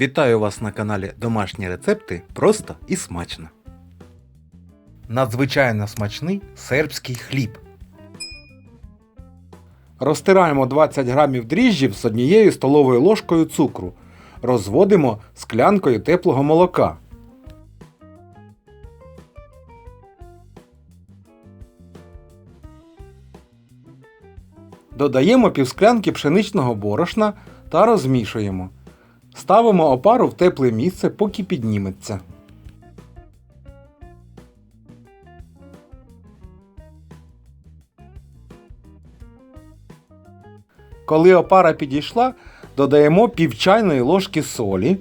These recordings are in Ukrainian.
Вітаю вас на каналі Домашні рецепти просто і смачно. Надзвичайно смачний сербський хліб. Розтираємо 20 грамів дріжджів з однією столовою ложкою цукру. Розводимо склянкою теплого молока. Додаємо півсклянки пшеничного борошна та розмішуємо. Ставимо опару в тепле місце, поки підніметься. Коли опара підійшла, додаємо пів чайної ложки солі,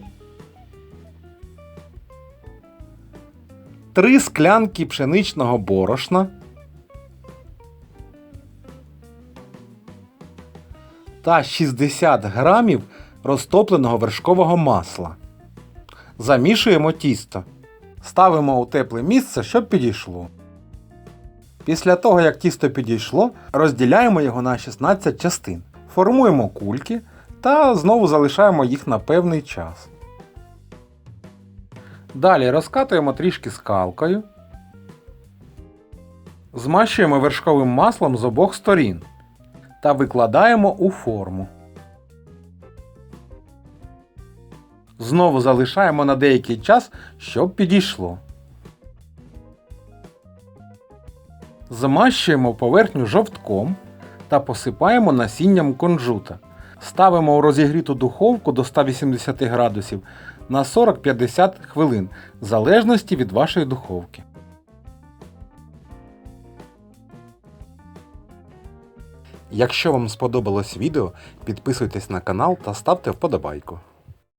3 склянки пшеничного борошна та 60 грамів розтопленого вершкового масла. Замішуємо тісто. Ставимо у тепле місце, щоб підійшло. Після того, як тісто підійшло, розділяємо його на 16 частин. Формуємо кульки та знову залишаємо їх на певний час. Далі розкатуємо трішки скалкою. Змащуємо вершковим маслом з обох сторін та викладаємо у форму. Знову залишаємо на деякий час, щоб підійшло. Змащуємо поверхню жовтком та посипаємо насінням кунжута. Ставимо у розігріту духовку до 180 градусів на 40-50 хвилин, в залежності від вашої духовки. Якщо вам сподобалось відео, підписуйтесь на канал та ставте вподобайку.